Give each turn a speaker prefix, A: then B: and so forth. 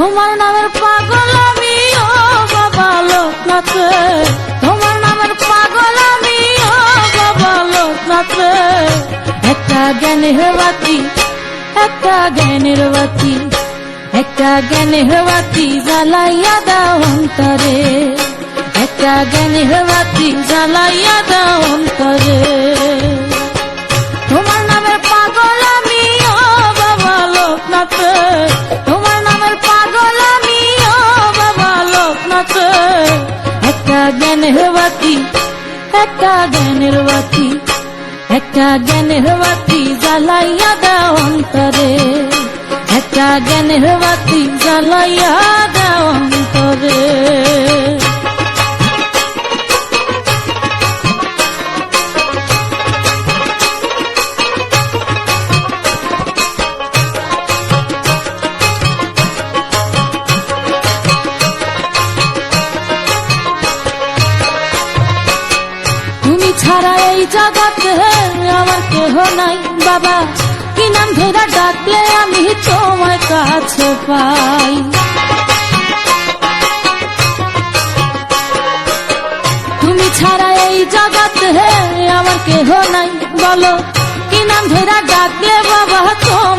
A: তোমার নামের পাগল আমি, ও বাবা লোকনাথ। তোমার নামের পাগল আমি, ও বাবা লোকনাথ। একটা জ্ঞানের বাতি, একটা জ্ঞানের বাতি, একটা জ্ঞানের বাতি জ্বালাইয়া দাও অন্তরে। একটা জ্ঞানের বাতি জ্বালাইয়া দাও অন্তরে। লোকনাথ একটা জ্ঞানের বাতি একটা জ্ঞানের বাতি একটা জ্ঞানের বাতি জ্বালাইয়া দাও অন্তরে একটা জ্ঞানের বাতি জ্বালাইয়া দাও অন্তরে ছাড়া এই জগতে আমার কেহ নাই। বাবা, কি নাম ধরা ডাকলে আমি তোমার কাছে পাই? তুমি ছাড়া এই জগতে আমার কেহ নাই। বলো, কি নাম ধরা ডাকলে বাবা তোমার